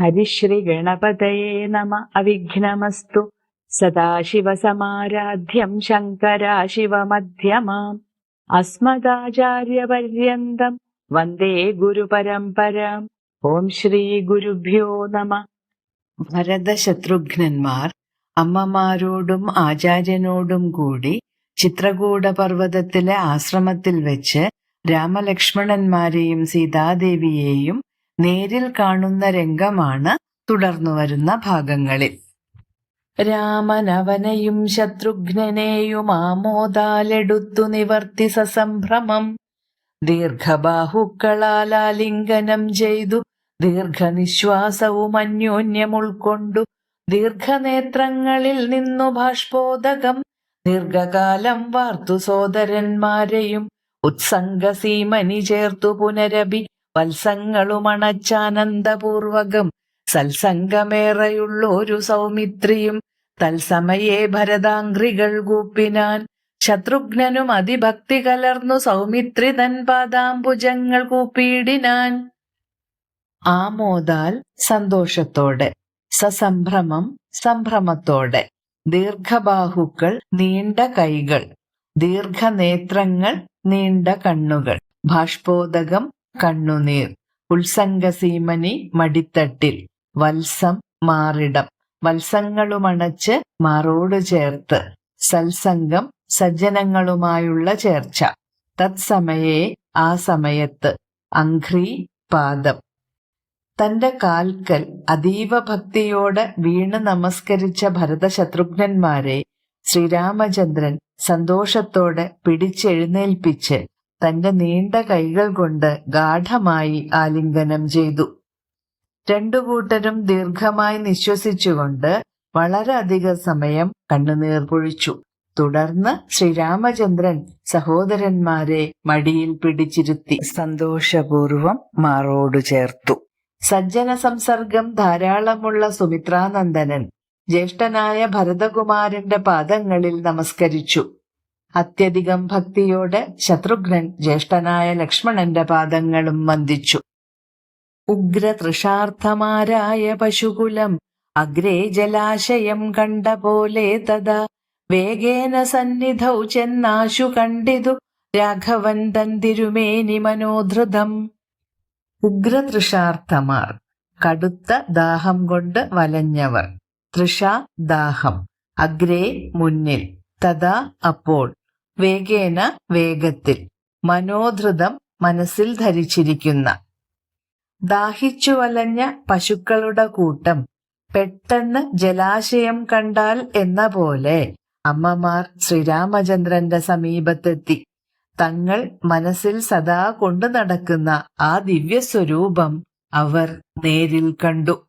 ഹരിശ്രീഗണപതയേ നമ അവിഘ്നമസ്തു സദാശിവസമാരാധ്യം ശങ്കരാശിവമധ്യമാം അസ്മദാചാര്യപര്യന്തം വന്ദേ ഗുരുപരമ്പരാം ഓം ശ്രീ ഗുരുഭ്യോ നമ ഭരതശത്രുഘ്നന്മാർ അമ്മമാരോടും ആചാര്യനോടും കൂടി ചിത്രകൂട പർവതത്തിലെ ആശ്രമത്തിൽ വെച്ച് രാമലക്ഷ്മണന്മാരെയും സീതാദേവിയെയും നേരിൽ കാണുന്ന രംഗമാണ് തുടർന്നു വരുന്ന ഭാഗങ്ങളിൽ. രാമനവനെയും ശത്രുഘ്നനെയും ആമോദാലെടുത്തു നിവർത്തി സസംഭ്രമം. ദീർഘബാഹുക്കളാലാലിംഗനം ചെയ്തു ദീർഘനിശ്വാസവും അന്യോന്യം ഉൾക്കൊണ്ടു ദീർഘനേത്രങ്ങളിൽ നിന്നു ഭാഷ്പോദകം ദീർഘകാലം വാർത്തു സോദരന്മാരെയും ഉത്സംഗസീമനി ചേർത്തു പുനരഭി വത്സങ്ങളുമണച്ചാനന്ദപൂർവകം സത്സംഗമേറെയുള്ളൊരു സൗമിത്രിയും തത്സമയേ ഭരതാംഗ്രികൾ കൂപ്പിനാൻ ശത്രുഘ്നനും അതിഭക്തി കലർന്നു സൗമിത്രി തൻ പാദാംബുജങ്ങൾ കൂപ്പിയിടിനാൻ. ആമോദാൽ സന്തോഷത്തോടെ സസംഭ്രമം സംഭ്രമത്തോടെ ദീർഘബാഹുക്കൾ നീണ്ട കൈകൾ ദീർഘനേത്രങ്ങൾ നീണ്ട കണ്ണുകൾ ബാഷ്പോദകം കണ്ണുനീർ. ഉത്സംഗസീമനി മടിത്തട്ടിൽ. വത്സം മാറിടം. വത്സങ്ങളുമണച്ച് മാറോട് ചേർത്ത്. സത്സംഗം സജ്ജനങ്ങളുമായുള്ള ചേർച്ച. തത്സമയേ ആ സമയത്ത്. അംഘ്രി പാദം. തന്റെ കാൽക്കൽ അതീവ ഭക്തിയോടെ വീണ് നമസ്കരിച്ച ഭരതശത്രുഘ്നന്മാരെ ശ്രീരാമചന്ദ്രൻ സന്തോഷത്തോടെ പിടിച്ചെഴുന്നേൽപ്പിച്ച് തന്റെ നീണ്ട കൈകൾ കൊണ്ട് ഗാഠമായി ആലിംഗനം ചെയ്തു. രണ്ടു കൂട്ടരും ദീർഘമായി നിശ്വസിച്ചുകൊണ്ട് വളരെയധിക സമയം കണ്ണുനീർ പൊഴിച്ചു തുടർന്ന് ശ്രീരാമചന്ദ്രൻ സഹോദരന്മാരെ മടിയിൽ പിടിച്ചിരുത്തി. സന്തോഷപൂർവം മാറോടു ചേർത്തു. സജ്ജന സംസർഗം ധാരാളമുള്ള സുമിത്രാനന്ദനൻ ജ്യേഷ്ഠനായ ഭരതകുമാരന്റെ പാദങ്ങളിൽ നമസ്കരിച്ചു. അത്യധികം ഭക്തിയോടെ ശത്രുഘ്നൻ ജ്യേഷ്ഠനായ ലക്ഷ്മണന്റെ പാദങ്ങളും വന്ദിച്ചു. ഉഗ്രതൃഷാർത്ഥമാരായ പശുകുലം അഗ്രേ ജലാശയം കണ്ട പോലെ തഥാ. വേഗേന സന്നിധൗ ചെന്നാശു കണ്ടിതു രാഘവൻ തന്തിരുമേനി മനോധൃതം. ഉഗ്രതൃഷാർത്ഥമാർ കടുത്ത ദാഹം കൊണ്ട് വലഞ്ഞവർ. തൃഷ ദാഹം അഗ്രേ മുന്നിൽ തഥാ അപ്പോൾ വേഗേന വേഗത്തിൽ. മനോധൃതം മനസ്സിൽ ധരിച്ചിരിക്കുന്ന. ദാഹിച്ചു വലഞ്ഞ പശുക്കളുടെ കൂട്ടം പെട്ടെന്ന് ജലാശയം കണ്ടാൽ എന്ന പോലെ അമ്മമാർ ശ്രീരാമചന്ദ്രന്റെ സമീപത്തെത്തി. തങ്ങൾ മനസ്സിൽ സദാ കൊണ്ടു നടക്കുന്ന ആ ദിവ്യസ്വരൂപം അവർ നേരിൽ കണ്ടു.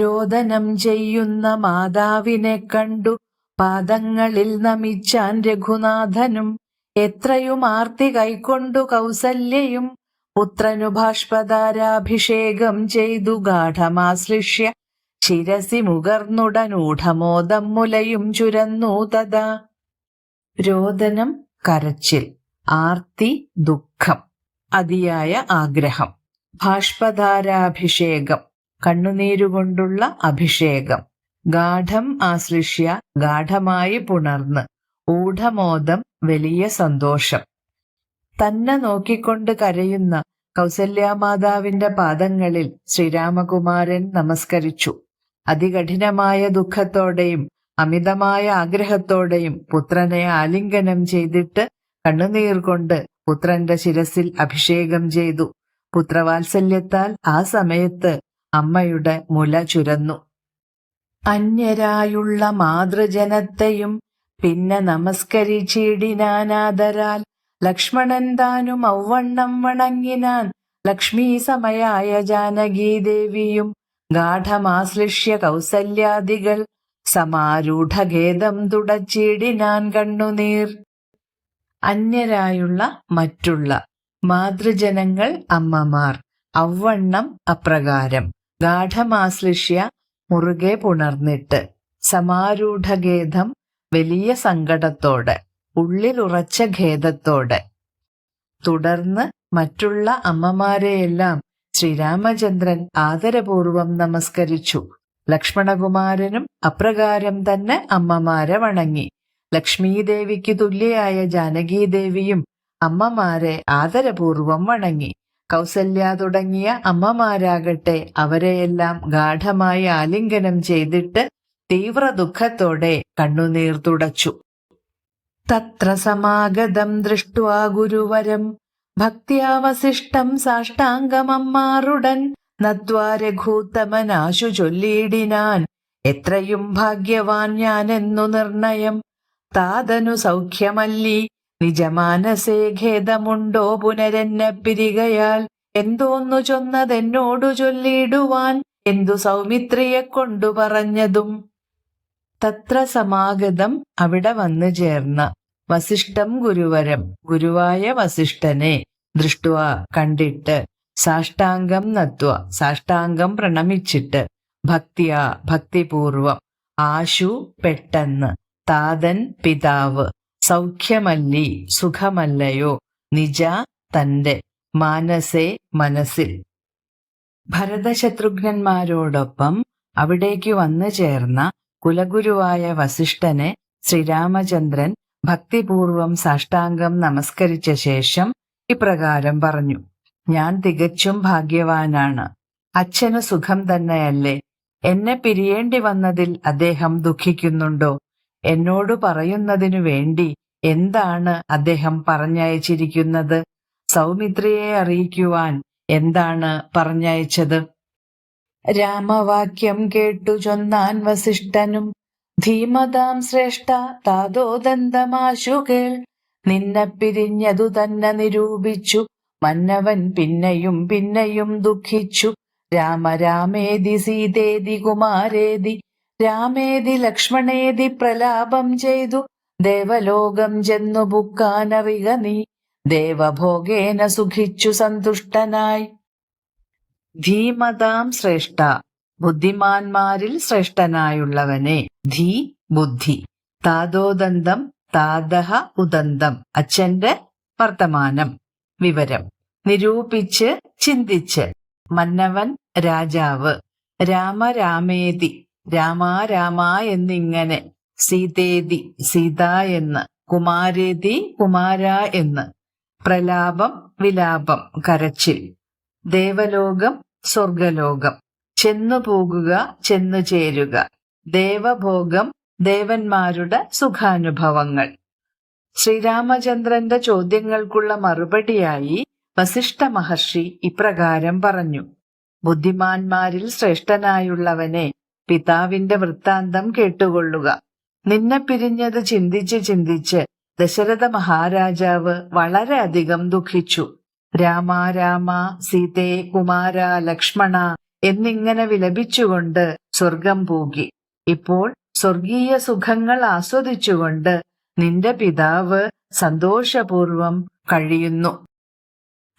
രോദനം ചെയ്യുന്ന മാതാവിനെ കണ്ടു. പാദങ്ങളിൽ നമിച്ചാൻ രഘുനാഥനും എത്രയും ആർത്തി കൈക്കൊണ്ടു കൗസല്യയും പുത്രനു ബാഷ്പതാരാഭിഷേകം ചെയ്തു ഗാഠമാശ്ലിഷ്യ. ശിരസി മുകർന്നുടനൂഢമോദം മുലയും ചുരന്നു തഥാ. രോദനം കരച്ചിൽ ആർത്തി ദുഃഖം അതിയായ ആഗ്രഹം. ഭാഷ്പധാരാഭിഷേകം കണ്ണുനീരുകൊണ്ടുള്ള അഭിഷേകം. ഗാഠം ആശ്ലിഷ്യ ഗാഠമായി പുണർന്ന് ഊഢമോദം വലിയ സന്തോഷം. തന്നെ നോക്കിക്കൊണ്ട് കരയുന്ന കൗസല്യാമാതാവിന്റെ പാദങ്ങളിൽ ശ്രീരാമകുമാരൻ നമസ്കരിച്ചു. അതികഠിനമായ ദുഃഖത്തോടെയും അമിതമായ ആഗ്രഹത്തോടെയും പുത്രനെ ആലിംഗനം ചെയ്തിട്ട് കണ്ണുനീർ കൊണ്ട് പുത്രന്റെ ശിരസിൽ അഭിഷേകം ചെയ്തു. പുത്രവാത്സല്യത്താൽ ആ സമയത്ത് അമ്മയുടെ മുല ചുരന്നു. അന്യരായുള്ള മാതൃജനത്തെയും പിന്നെ നമസ്കരിച്ചിടിനാനാദരാൽ ലക്ഷ്മണൻ താനും ഔവണ്ണം വണങ്ങിനാൻ ലക്ഷ്മീ സമയായ ജാനകീദേവിയും ഗാഠമാശ്ലിഷ്യ കൗസല്യാദികൾ സമാരൂഢഖേദം തുടച്ചിടിനാൻ കണ്ണുനീർ. അന്യരായുള്ള മറ്റുള്ള മാതൃജനങ്ങൾ അമ്മമാർ ഔവണ്ണം അപ്രകാരം ഗാഠമാശ്ലിഷ്യ മുറുകെ പുണർന്നിട്ട് സമാരൂഢഖേദം വലിയ സങ്കടത്തോടെ ഉള്ളിലുറച്ച ഖേദത്തോടെ. തുടർന്ന് മറ്റുള്ള അമ്മമാരെയെല്ലാം ശ്രീരാമചന്ദ്രൻ ആദരപൂർവം നമസ്കരിച്ചു. ലക്ഷ്മണകുമാരനും അപ്രകാരം തന്നെ അമ്മമാരെ വണങ്ങി. ലക്ഷ്മീദേവിക്ക് തുല്യയായ ജാനകീദേവിയും അമ്മമാരെ ആദരപൂർവം വണങ്ങി. കൗസല്യ തുടങ്ങിയ അമ്മമാരാകട്ടെ അവരെയെല്ലാം ഗാഠമായി ആലിംഗനം ചെയ്തിട്ട് തീവ്ര ദുഃഖത്തോടെ കണ്ണുനീർ തുടച്ചു. തത്ര സമാഗതം ദൃഷ്ട്വാ ഗുരുവരം. ഭക്തിയാവശിഷ്ടം സാഷ്ടാംഗമമ്മാറുടൻ. നദ്വാ രഘൂത്തമനാശു ചൊല്ലിയിടിനാൻ. എത്രയും ഭാഗ്യവാൻ ഞാനെന്നു നിർണയം. താതനു സൗഖ്യമല്ലി. നിജമാനസേ ഖേദമുണ്ടോ പുനരെന്നെ പിരികയാൽ? എന്തോന്നു ചൊന്നതെന്നോടു ചൊല്ലിയിടുവാൻ എന്തു സൗമിത്രിയെ കൊണ്ടു പറഞ്ഞതും? തത്ര സമാഗതം അവിടെ വന്നു ചേർന്ന വസിഷ്ഠം ഗുരുവരം ഗുരുവായ വസിഷ്ഠനെ ദൃഷ്ടുവ കണ്ടിട്ട് സാഷ്ടാംഗം നത്വ സാഷ്ടാംഗം പ്രണമിച്ചിട്ട് ഭക്തിയ ഭക്തിപൂർവം ആശു പെട്ടെന്ന് താതൻ പിതാവ് സൗഖ്യമല്ലി സുഖമല്ലയോ? നിജ തന്റെ മാനസേ മനസ്സിൽ. ഭരതശത്രുഘ്നന്മാരോടൊപ്പം അവിടേക്ക് വന്നു ചേർന്ന കുലഗുരുവായ വസിഷ്ഠനെ ശ്രീരാമചന്ദ്രൻ ഭക്തിപൂർവം സാഷ്ടാംഗം നമസ്കരിച്ച ശേഷം ഇപ്രകാരം പറഞ്ഞു ഞാൻ തികച്ചും ഭാഗ്യവാനാണ്. അച്ഛന് സുഖം തന്നെയല്ലേ? എന്നെ പിരിയേണ്ടി വന്നതിൽ അദ്ദേഹം ദുഃഖിക്കുന്നുണ്ടോ? എന്നോട് പറയുന്നതിനു വേണ്ടി എന്താണ് അദ്ദേഹം പറഞ്ഞയച്ചിരിക്കുന്നത്? സൗമിത്രിയെ അറിയിക്കുവാൻ എന്താണ് പറഞ്ഞയച്ചത്? രാമവാക്യം കേട്ടു ചൊന്നാൻ വസിഷ്ഠനും ധീമതാം ശ്രേഷ്ഠ താതോദന്തമാശു കേൾ. നിന്നെ പിരിഞ്ഞതു തന്നെ നിരൂപിച്ചു മന്നവൻ പിന്നെയും പിന്നെയും ദുഃഖിച്ചു. രാമ രാമേതി സീതേതി കുമാരേതി രാമേതി ലക്ഷ്മണേതി പ്രലാപം ചെയ്തു. ദേവലോകം ചെന്നു ബുക്കാനറിക നീ. ദേവഭോഗേന സുഖിച്ചു സന്തുഷ്ടനായി. ധീമതാം ശ്രേഷ്ഠ. ബുദ്ധിമാന്മാരിൽ ശ്രേഷ്ഠനായുള്ളവനെ. ധീ ബുദ്ധി. താതോദന്തം താതഹ ഉദന്തം. അച്ഛന്റെ വർത്തമാനം. വിവരം. നിരൂപിച്ച് ചിന്തിച്ച്. മന്നവൻ രാജാവ്. രാമരാമേതി രാമാ രാമ എന്നിങ്ങനെ. സീതേതി സീത എന്ന്. കുമാരേതി കുമാര എന്ന്. പ്രലാപം വിലാപം കരച്ചിൽ. ദേവലോകം സ്വർഗലോകം. ചെന്നു പോകുക ചെന്നു ചേരുക. ദേവഭോഗം ദേവന്മാരുടെ സുഖാനുഭവങ്ങൾ. ശ്രീരാമചന്ദ്രന്റെ ചോദ്യങ്ങൾക്കുള്ള മറുപടിയായി വസിഷ്ഠ മഹർഷി ഇപ്രകാരം പറഞ്ഞു. ബുദ്ധിമാന്മാരിൽ ശ്രേഷ്ഠനായുള്ളവനെ പിതാവിന്റെ വൃത്താന്തം കേട്ടുകൊള്ളുക. നിന്നെ പിരിഞ്ഞത് ചിന്തിച്ച് ചിന്തിച്ച് ദശരഥ മഹാരാജാവ് വളരെയധികം ദുഃഖിച്ചു. രാമ രാമ സീതേ കുമാര ലക്ഷ്മണ എന്നിങ്ങനെ വിലപിച്ചുകൊണ്ട് സ്വർഗം പോകി. ഇപ്പോൾ സ്വർഗീയ സുഖങ്ങൾ ആസ്വദിച്ചുകൊണ്ട് നിന്റെ പിതാവ് സന്തോഷപൂർവം കഴിയുന്നു.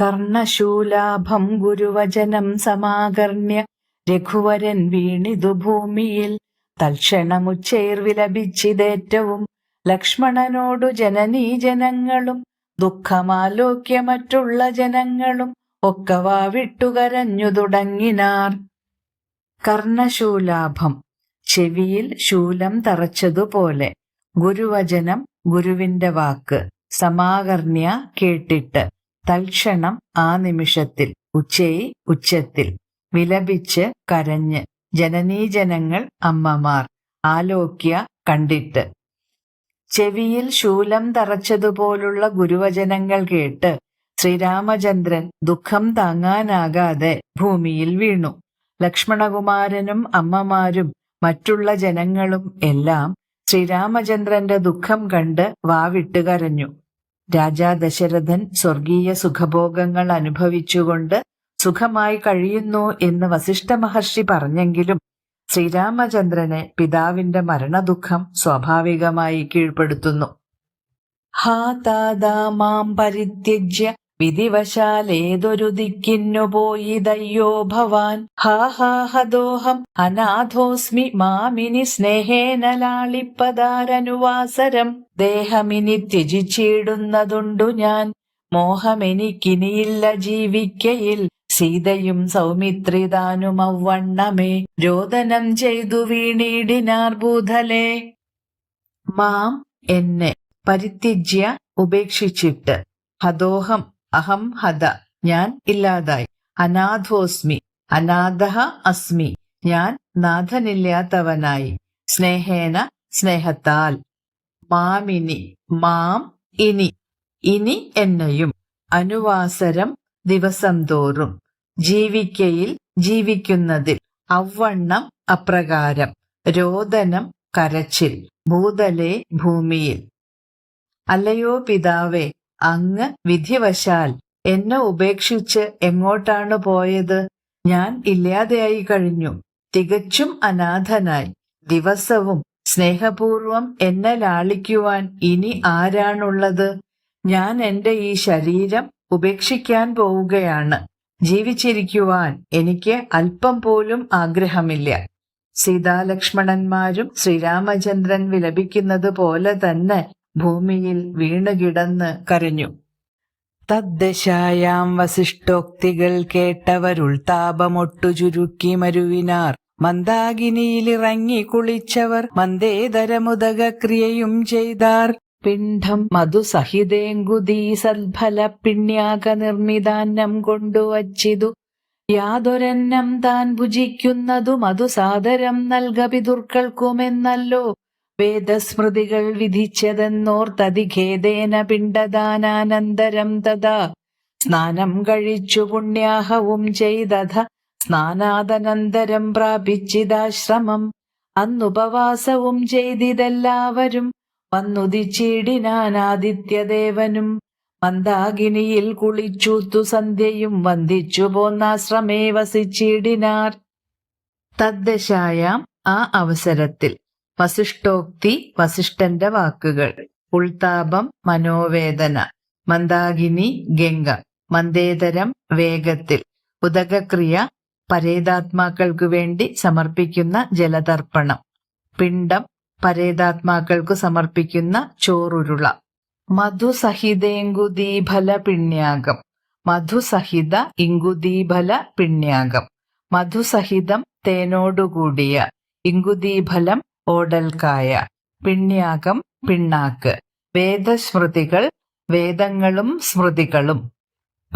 കർണശൂലാഭം ഗുരുവചനം സമാകർണ്യ രഘുവരൻ വീണിതു ഭൂമിയിൽ. തൽക്ഷണമുച്ചേർ വിലപിച്ചിതേറ്റവും ലക്ഷ്മണനോടു ജനനീ ജനങ്ങളും ദുഃഖമാലോക്യ മറ്റുള്ള ജനങ്ങളും ഒക്കവാ വിട്ടുകരഞ്ഞു തുടങ്ങിനാർ. കർണശൂലാഭം ചെവിയിൽ ശൂലം തറച്ചതുപോലെ ഗുരുവചനം ഗുരുവിന്റെ വാക്ക് സമാകർണ്യ കേട്ടിട്ട് തൽക്ഷണം ആ നിമിഷത്തിൽ ഉച്ചയി ഉച്ചത്തിൽ വിലപിച്ച് കരഞ്ഞ്. ജനനീജനങ്ങൾ അമ്മമാർ. ആലോക്യ കണ്ടിട്ട്. ചെവിയിൽ ശൂലം തറച്ചതുപോലുള്ള ഗുരുവചനങ്ങൾ കേട്ട് ശ്രീരാമചന്ദ്രൻ ദുഃഖം താങ്ങാനാകാതെ ഭൂമിയിൽ വീണു. ലക്ഷ്മണകുമാരനും അമ്മമാരും മറ്റുള്ള ജനങ്ങളും എല്ലാം ശ്രീരാമചന്ദ്രന്റെ ദുഃഖം കണ്ട് വാവിട്ട് കരഞ്ഞു. രാജാ ദശരഥൻ സ്വർഗീയ സുഖഭോഗങ്ങൾ അനുഭവിച്ചുകൊണ്ട് സുഖമായി കഴിയുന്നു എന്ന് വസിഷ്ഠ മഹർഷി പറഞ്ഞെങ്കിലും ശ്രീരാമചന്ദ്രനെ പിതാവിന്റെ മരണദുഃഖം സ്വാഭാവികമായി കീഴ്പ്പെടുത്തുന്നു. ഹാതാദാമാം താതാ മാം പരിത്യജ്യ വിധിവശാലേതൊരു ദിക്കിന്നു പോയിതയ്യോ ഭവാൻ. ഹാ ഹാ ഹദോഹം അനാഥോസ്മി മാമിനി സ്നേഹേന ലാളിപ്പതാരനുവാസരം ദേഹമിനി ത്യജിച്ചിടുന്നതുണ്ടു ഞാൻ. മോഹമെനിക്കിനിയില്ല ജീവിക്കയിൽ. സീതയും സൗമിത്രിതാനും അവണ്ണമേ രോദനം ചെയ്തു വീണീടിനാർ ഭൂതലേ. മാം എന്നെ പരിത്യജ്യ ഉപേക്ഷിച്ചിട്ട്. ഹതോഹം അഹം ഹത ഞാൻ ഇല്ലാതായി. അനാഥോസ്മി അനാഥ അസ്മി ഞാൻ നാഥനില്ലാത്തവനായി. സ്നേഹേന സ്നേഹത്താൽ. മാമിനി മാം ഇനി ഇനി എന്നെയും അനുവാസരം ദിവസം തോറും. ജീവിക്കയിൽ ജീവിക്കുന്നതിൽ അവണ്ണം അപ്രകാരം രോദനം കരച്ചിൽ ഭൂതലെ ഭൂമിയിൽ. അല്ലയോ പിതാവേ അങ്ങ് വിധിവശാൽ എന്നെ ഉപേക്ഷിച്ച് എങ്ങോട്ടാണ് പോയത്? ഞാൻ ഇല്ലാതെയായി കഴിഞ്ഞു. തികച്ചും അനാഥനായി. ദിവസവും സ്നേഹപൂർവം എന്നെ ലാളിക്കുവാൻ ഇനി ആരാണുള്ളത്? ഞാൻ എന്റെ ഈ ശരീരം ഉപേക്ഷിക്കാൻ പോവുകയാണ്. ജീവിച്ചിരിക്കുവാൻ എനിക്ക് അല്പം പോലും ആഗ്രഹമില്ല. സീതാലക്ഷ്മണന്മാരും ശ്രീരാമചന്ദ്രൻ വിലപിക്കുന്നത് പോലെ തന്നെ ഭൂമിയിൽ വീണുകിടന്ന് കരഞ്ഞു. തദ്ദശായാം വസിഷ്ഠോക്തികൾ കേട്ടവരുൾതാപമൊട്ടു ചുരുക്കി മരുവിനാർ. മന്ദാകിനിയിലിറങ്ങി കുളിച്ചവർ മന്ദേതരമുദക ക്രിയയും ചെയ്താർ. പിണ്ഡം മധുസഹിതേങ്കുതീ സൽഫല പിണ്യാക നിർമ്മിതാന്നം കൊണ്ടുവച്ചിതു. യാതൊരന്നം താൻ ഭുജിക്കുന്നതു മധുസാദരം നൽക പിതുർക്കൾക്കുമെന്നല്ലോ വേദസ്മൃതികൾ വിധിച്ചതെന്നോർത്തതിഖേദേന പിണ്ടദാനാനന്തരം തഥാ. സ്നാനം കഴിച്ചു പുണ്യാഹവും ചെയ്തഥ. സ്നാനാദനന്തരം പ്രാപിച്ചിതാശ്രമം. അന്നുപവാസവും ചെയ്തിതെല്ലാവരും വന്നുദിച്ചിടിനാൻ ആദിത്യദേവനും മന്ദാകിനിയിൽ കുളിച്ചൂത്തു സന്ധ്യയും വന്ദിച്ചു പോന്നാശ്രമേ വസിച്ചിടിനാർ. തദ്ദശായാം ആ അവസരത്തിൽ. വസിഷ്ഠോക്തി വസിഷ്ഠന്റെ വാക്കുകൾ. ഉൾതാപം മനോവേദന. മന്ദാകിനി ഗംഗ. മന്ദേതരം വേഗത്തിൽ. ഉദകക്രിയ പരേതാത്മാക്കൾക്കു വേണ്ടി സമർപ്പിക്കുന്ന ജലതർപ്പണം. പിണ്ഡം പരേതാത്മാക്കൾക്കു സമർപ്പിക്കുന്ന ചോറുരുള. മധുസഹിതേങ്കുദീഫല പിണ്യാകം മധുസഹിത ഇങ്കുദീഫല പിണ്യാകം മധുസഹിതം തേനോടുകൂടിയ. ഇങ്കുദീഫലം ഓടൽക്കായ. പിണ്യാകം പിണ്ണാക്ക്. വേദസ്മൃതികൾ വേദങ്ങളും സ്മൃതികളും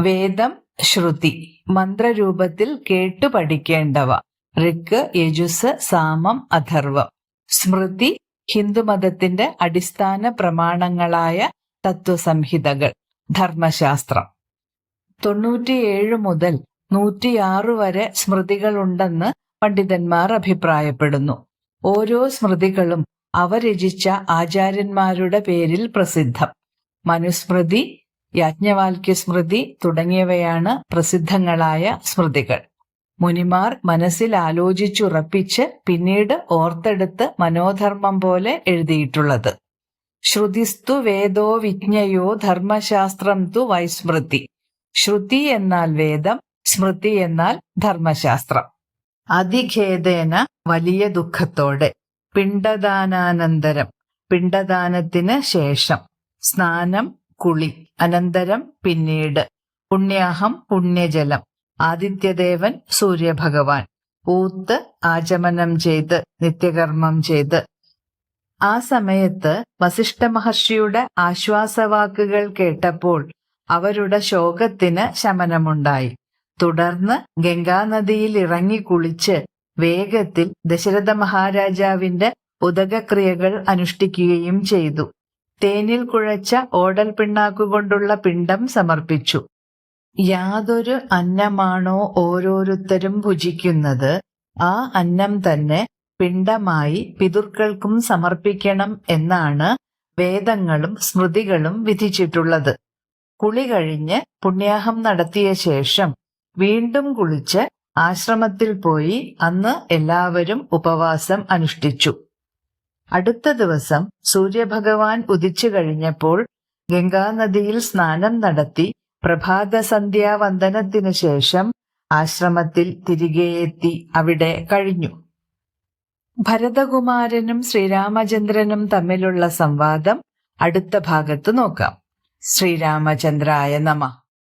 വേദം ശ്രുതി. മന്ത്രരൂപത്തിൽ കേട്ടു പഠിക്കേണ്ടവ ഋക്ക് യജുസ് സാമം അഥർവം. സ്മൃതി ഹിന്ദുമതത്തിന്റെ അടിസ്ഥാന പ്രമാണങ്ങളായ തത്വസംഹിതകൾ ധർമ്മശാസ്ത്രം. തൊണ്ണൂറ്റിയേഴ് മുതൽ നൂറ്റിയാറ് വരെ സ്മൃതികളുണ്ടെന്ന് പണ്ഡിതന്മാർ അഭിപ്രായപ്പെടുന്നു. ഓരോ സ്മൃതികളും അവ രചിച്ച ആചാര്യന്മാരുടെ പേരിൽ പ്രസിദ്ധം. മനുസ്മൃതി യാജ്ഞവാൽക്യ സ്മൃതി തുടങ്ങിയവയാണ് പ്രസിദ്ധങ്ങളായ സ്മൃതികൾ. മുനിമാർ മനസ്സിൽ ആലോചിച്ചുറപ്പിച്ച് പിന്നീട് ഓർത്തെടുത്ത് മനോധർമ്മം പോലെ എഴുതിയിട്ടുള്ളത്. ശ്രുതിസ്തു വേദോ വിജ്ഞയോ ധർമ്മശാസ്ത്രം തു വൈസ്മൃതി. ശ്രുതി എന്നാൽ വേദം സ്മൃതി എന്നാൽ ധർമ്മശാസ്ത്രം. അതിഖേദേന വലിയ ദുഃഖത്തോടെ. പിണ്ടദാനാനന്തരം പിണ്ടദാനത്തിന് ശേഷം. സ്നാനം കുളി അനന്തരം പിന്നീട്. പുണ്യാഹം പുണ്യജലം. ആദിത്യദേവൻ സൂര്യഭഗവാൻ. ഊത്ത് ആചമനം ചെയ്ത് നിത്യകർമ്മം ചെയ്ത്. ആ സമയത്ത് വസിഷ്ഠ മഹർഷിയുടെ ആശ്വാസവാക്കുകൾ കേട്ടപ്പോൾ അവരുടെ ശോകത്തിന് ശമനമുണ്ടായി. തുടർന്ന് ഗംഗാനദിയിൽ ഇറങ്ങി കുളിച്ച് വേഗത്തിൽ ദശരഥ മഹാരാജാവിന്റെ ഉദകക്രിയകൾ അനുഷ്ഠിക്കുകയും ചെയ്തു. തേനിൽ കുഴച്ച ഓടൽ പിണ്ണാക്കുകൊണ്ടുള്ള പിണ്ടം സമർപ്പിച്ചു. യാതൊരു അന്നമാണോ ഓരോരുത്തരും ഭുജിക്കുന്നത് ആ അന്നം തന്നെ പിണ്ടമായി പിതൃക്കൾക്കും സമർപ്പിക്കണം എന്നാണ് വേദങ്ങളും സ്മൃതികളും വിധിച്ചിട്ടുള്ളത്. കുളി കഴിഞ്ഞ് പുണ്യാഹം നടത്തിയ ശേഷം വീണ്ടും കുളിച്ച് ആശ്രമത്തിൽ പോയി അന്ന് എല്ലാവരും ഉപവാസം അനുഷ്ഠിച്ചു. അടുത്ത ദിവസം സൂര്യഭഗവാൻ ഉദിച്ചു കഴിഞ്ഞപ്പോൾ ഗംഗാനദിയിൽ സ്നാനം നടത്തി പ്രഭാത സന്ധ്യാവന്ദനത്തിനു ശേഷം ആശ്രമത്തിൽ തിരികെ എത്തി അവിടെ കഴിഞ്ഞു. ഭരതകുമാരനും ശ്രീരാമചന്ദ്രനും തമ്മിലുള്ള സംവാദം അടുത്ത ഭാഗത്ത് നോക്കാം. ശ്രീരാമചന്ദ്രായ നമ.